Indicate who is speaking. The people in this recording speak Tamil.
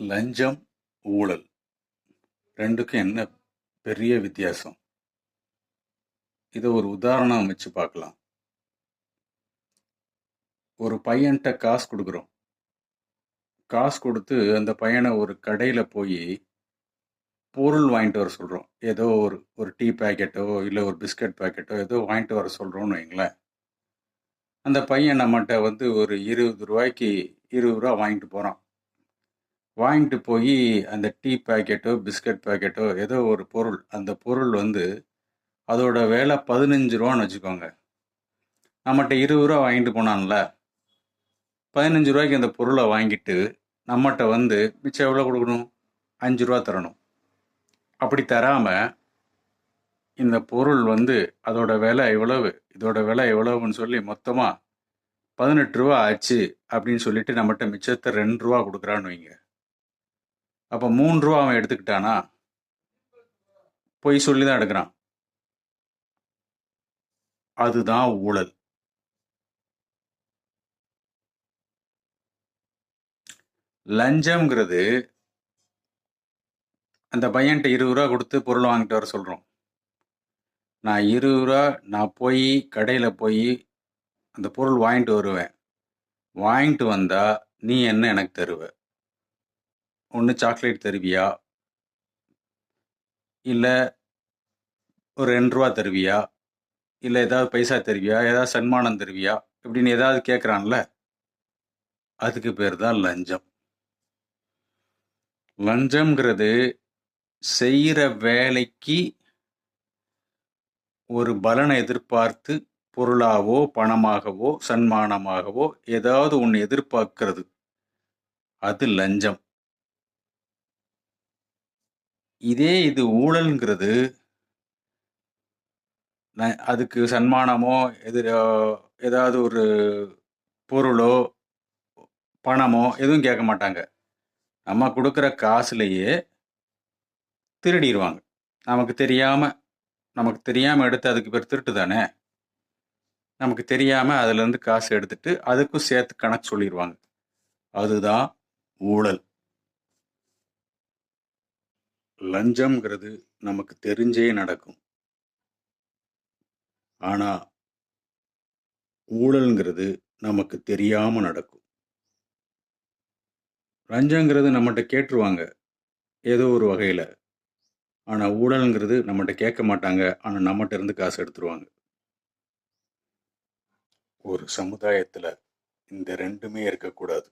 Speaker 1: லஞ்சம், ஊழல் ரெண்டுக்கும் என்ன பெரிய வித்தியாசம்? இதை ஒரு உதாரணம் வச்சு பார்க்கலாம். ஒரு பையன்கிட்ட காசு கொடுக்குறோம் காசு கொடுத்து அந்த பையனை ஒரு கடையில் போய் பொருள் வாங்கிட்டு வர சொல்கிறோம் ஏதோ ஒரு ஒரு டீ பேக்கெட்டோ இல்லை ஒரு பிஸ்கட் பேக்கெட்டோ ஏதோ வாங்கிட்டு வர சொல்கிறோன்னு வைங்களேன். அந்த பையன் நம்மகிட்ட வந்து ஒரு இருபது ரூபாய்க்கு இருபது ரூபா வாங்கிட்டு போகிறான் வாங்கிட்டு போய் அந்த டீ பாக்கெட்டோ, பிஸ்கட் பாக்கெட்டோ ஏதோ ஒரு பொருள், அந்த பொருள் வந்து அதோட விலை பதினஞ்சு ரூபான்னு வச்சுக்கோங்க. நம்மகிட்ட இருபது ரூபா வாங்கிட்டு போனான்ல, பதினஞ்சு ரூபாய்க்கு அந்த பொருளை வாங்கிட்டு நம்மகிட்ட வந்து மிச்சம் எவ்வளோ கொடுக்கணும் அஞ்சு ரூபா தரணும். அப்படி தராமல் இந்த பொருள் வந்து அதோட விலை எவ்வளவு இதோட விலை எவ்வளவுன்னு சொல்லி மொத்தமாக பதினெட்டு ரூபா ஆச்சு அப்படின்னு சொல்லிட்டு நம்மகிட்ட மிச்சத்தை ரெண்டு ரூபா கொடுக்குறான்னு வைங்க. அப்போ மூணு ரூபா அவன் எடுத்துக்கிட்டானா? பொய் சொல்லி தான் எடுக்கிறான் அதுதான் ஊழல். லஞ்சம்ங்கிறது அந்த பையன்கிட்ட இருபது ரூபா கொடுத்து பொருள் வாங்கிட்டு வர சொல்கிறோம் நான் இருபது ரூபா நான் போய் கடையில் போய் அந்த பொருள் வாங்கிட்டு வருவேன். வாங்கிட்டு வந்தால் நீ என்ன எனக்கு தருவ? ஒன்று சாக்லேட் தருவியா? இல்லை ஒரு ரெண்டு ரூபா தருவியா? இல்லை ஏதாவது பைசா தருவியா? ஏதாவது சன்மானம் தருவியா? இப்படின்னு ஏதாவது கேட்குறான்ல. அதுக்கு பேர் தான் லஞ்சம். லஞ்சம்ங்கிறது செய்கிற வேலைக்கு ஒரு பலனை எதிர்பார்த்து பொருளாவோ, பணமாகவோ, சன்மானமாகவோ ஏதாவது ஒன்று எதிர்பார்க்கிறது. அது லஞ்சம். இதே இது ஊழல்ங்கிறது ந அதுக்கு சன்மானமோ, எதிர ஏதாவது ஒரு பொருளோ, பணமோ எதுவும் கேட்க மாட்டாங்க. நம்ம குடுக்குற காசுலயே திருடிருவாங்க. நமக்கு தெரியாம நமக்கு தெரியாம எடுத்து அதுக்கு பேர் திருட்டு தானே! நமக்கு தெரியாம அதுலேருந்து காசு எடுத்துட்டு, அதுக்கும் சேர்த்து கணக்கு சொல்லிருவாங்க. அதுதான் ஊழல். லஞ்சம்ங்கிறது நமக்கு தெரிஞ்சே நடக்கும். ஆனால் ஊழல்ங்கிறது நமக்கு தெரியாமல் நடக்கும். லஞ்சங்கிறது நம்மகிட்ட கேட்டுருவாங்க. ஏதோ ஒரு வகையில் ஆனால் ஊழல்ங்கிறது நம்மகிட்ட கேட்க மாட்டாங்க. ஆனால் நம்மகிட்ட இருந்து காசு எடுத்துருவாங்க. ஒரு சமுதாயத்தில் இந்த ரெண்டுமே இருக்கக்கூடாது.